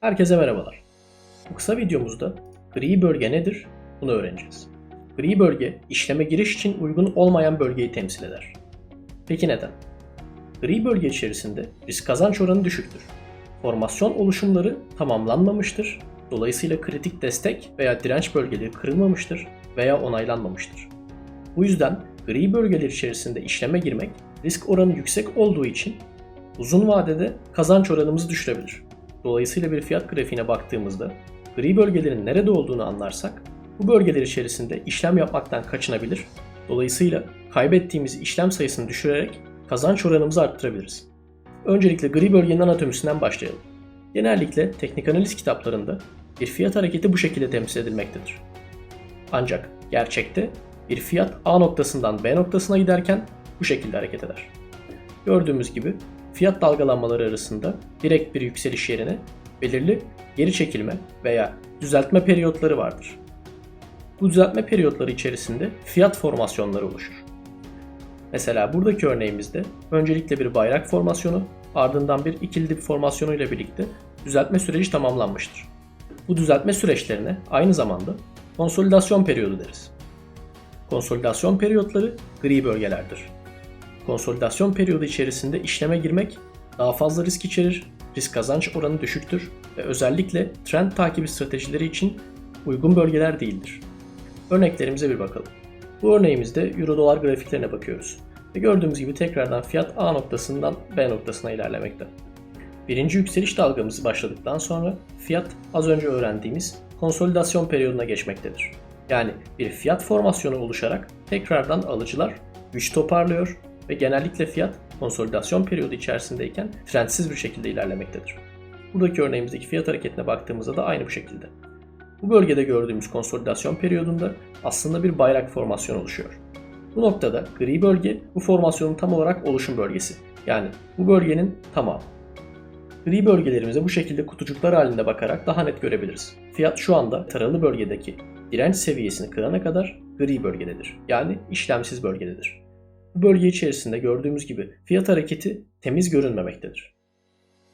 Herkese merhabalar. Bu kısa videomuzda gri bölge nedir bunu öğreneceğiz. Gri bölge işleme giriş için uygun olmayan bölgeyi temsil eder. Peki neden? Gri bölge içerisinde risk kazanç oranı düşüktür. Formasyon oluşumları tamamlanmamıştır. Dolayısıyla kritik destek veya direnç bölgeleri kırılmamıştır veya onaylanmamıştır. Bu yüzden gri bölgeler içerisinde işleme girmek risk oranı yüksek olduğu için uzun vadede kazanç oranımızı düşürebilir. Dolayısıyla bir fiyat grafiğine baktığımızda gri bölgelerin nerede olduğunu anlarsak bu bölgeler içerisinde işlem yapmaktan kaçınabilir. Dolayısıyla kaybettiğimiz işlem sayısını düşürerek kazanç oranımızı arttırabiliriz. Öncelikle gri bölgenin anatomisinden başlayalım. Genellikle teknik analiz kitaplarında bir fiyat hareketi bu şekilde temsil edilmektedir. Ancak gerçekte bir fiyat A noktasından B noktasına giderken bu şekilde hareket eder. Gördüğümüz gibi fiyat dalgalanmaları arasında direkt bir yükseliş yerine belirli geri çekilme veya düzeltme periyotları vardır. Bu düzeltme periyotları içerisinde fiyat formasyonları oluşur. Mesela buradaki örneğimizde öncelikle bir bayrak formasyonu ardından bir ikili dip formasyonu ile birlikte düzeltme süreci tamamlanmıştır. Bu düzeltme süreçlerine aynı zamanda konsolidasyon periyodu deriz. Konsolidasyon periyotları gri bölgelerdir. Konsolidasyon periyodu içerisinde işleme girmek daha fazla risk içerir, risk kazanç oranı düşüktür ve özellikle trend takibi stratejileri için uygun bölgeler değildir. Örneklerimize bir bakalım. Bu örneğimizde Euro dolar grafiklerine bakıyoruz. Ve gördüğümüz gibi tekrardan fiyat A noktasından B noktasına ilerlemekte. Birinci yükseliş dalgamızı başladıktan sonra fiyat az önce öğrendiğimiz konsolidasyon periyoduna geçmektedir. Yani bir fiyat formasyonu oluşarak tekrardan alıcılar güç toparlıyor ve genellikle fiyat konsolidasyon periyodu içerisindeyken trendsiz bir şekilde ilerlemektedir. Buradaki örneğimizdeki fiyat hareketine baktığımızda da aynı bu şekilde. Bu bölgede gördüğümüz konsolidasyon periyodunda aslında bir bayrak formasyonu oluşuyor. Bu noktada gri bölge bu formasyonun tam olarak oluşum bölgesi. Yani bu bölgenin tamamı. Gri bölgelerimize bu şekilde kutucuklar halinde bakarak daha net görebiliriz. Fiyat şu anda taralı bölgedeki direnç seviyesini kırana kadar gri bölgededir. Yani işlemsiz bölgededir. Bu bölge içerisinde gördüğümüz gibi fiyat hareketi temiz görünmemektedir.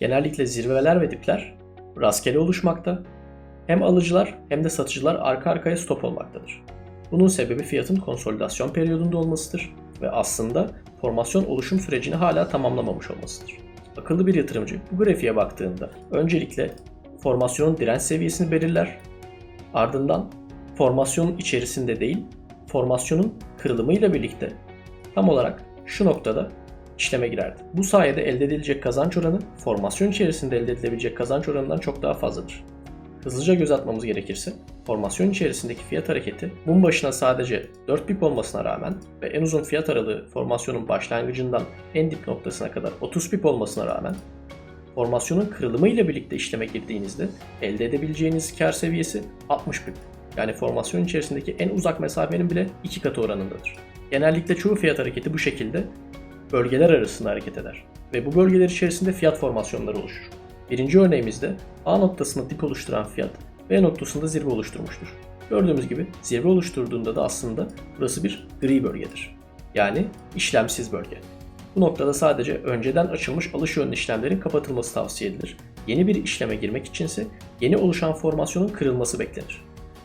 Genellikle zirveler ve dipler rastgele oluşmakta. Hem alıcılar hem de satıcılar arka arkaya stop olmaktadır. Bunun sebebi fiyatın konsolidasyon periyodunda olmasıdır ve aslında formasyon oluşum sürecini hala tamamlamamış olmasıdır. Akıllı bir yatırımcı bu grafiğe baktığında öncelikle formasyonun direnç seviyesini belirler. Ardından formasyonun içerisinde değil, formasyonun kırılımıyla birlikte tam olarak şu noktada işleme girerdi. Bu sayede elde edilecek kazanç oranı formasyon içerisinde elde edilebilecek kazanç oranından çok daha fazladır. Hızlıca göz atmamız gerekirse formasyon içerisindeki fiyat hareketi mum başına sadece 4 pip olmasına rağmen ve en uzun fiyat aralığı formasyonun başlangıcından en dip noktasına kadar 30 pip olmasına rağmen formasyonun kırılımı ile birlikte işleme girdiğinizde elde edebileceğiniz kar seviyesi 60 pip. Yani formasyon içerisindeki en uzak mesafenin bile 2 katı oranındadır. Genellikle çoğu fiyat hareketi bu şekilde bölgeler arasında hareket eder ve bu bölgeler içerisinde fiyat formasyonları oluşur. Birinci örneğimizde A noktasında dip oluşturan fiyat B noktasında zirve oluşturmuştur. Gördüğümüz gibi zirve oluşturduğunda da aslında burası bir gri bölgedir. Yani işlemsiz bölge. Bu noktada sadece önceden açılmış alış yönlü işlemlerin kapatılması tavsiye edilir. Yeni bir işleme girmek içinse yeni oluşan formasyonun kırılması beklenir.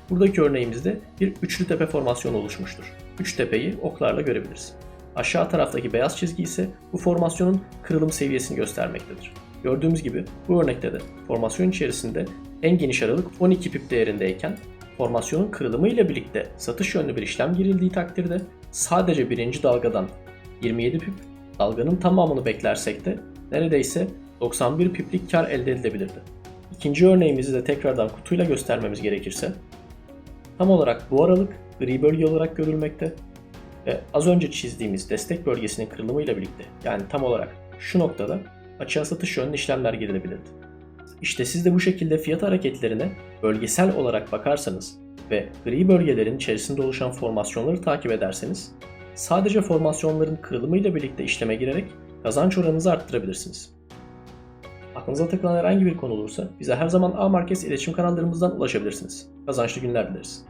Buradaki örneğimizde bir üçlü tepe formasyonu oluşmuştur. Üç tepeyi oklarla görebiliriz. Aşağı taraftaki beyaz çizgi ise bu formasyonun kırılım seviyesini göstermektedir. Gördüğümüz gibi bu örnekte de formasyon içerisinde en geniş aralık 12 pip değerindeyken formasyonun kırılımı ile birlikte satış yönlü bir işlem girildiği takdirde sadece birinci dalgadan 27 pip, dalganın tamamını beklersek de neredeyse 91 piplik kar elde edilebilirdi. İkinci örneğimizi de tekrardan kutuyla göstermemiz gerekirse tam olarak bu aralık gri bölge olarak görülmekte ve az önce çizdiğimiz destek bölgesinin kırılımıyla birlikte yani tam olarak şu noktada açığa satış yönlü işlemler girilebilirdi. İşte siz de bu şekilde fiyat hareketlerine bölgesel olarak bakarsanız ve gri bölgelerin içerisinde oluşan formasyonları takip ederseniz sadece formasyonların kırılımıyla birlikte işleme girerek kazanç oranınızı arttırabilirsiniz. Aklınıza takılan herhangi bir konu olursa bize her zaman A Markets iletişim kanallarımızdan ulaşabilirsiniz. Kazançlı günler dileriz.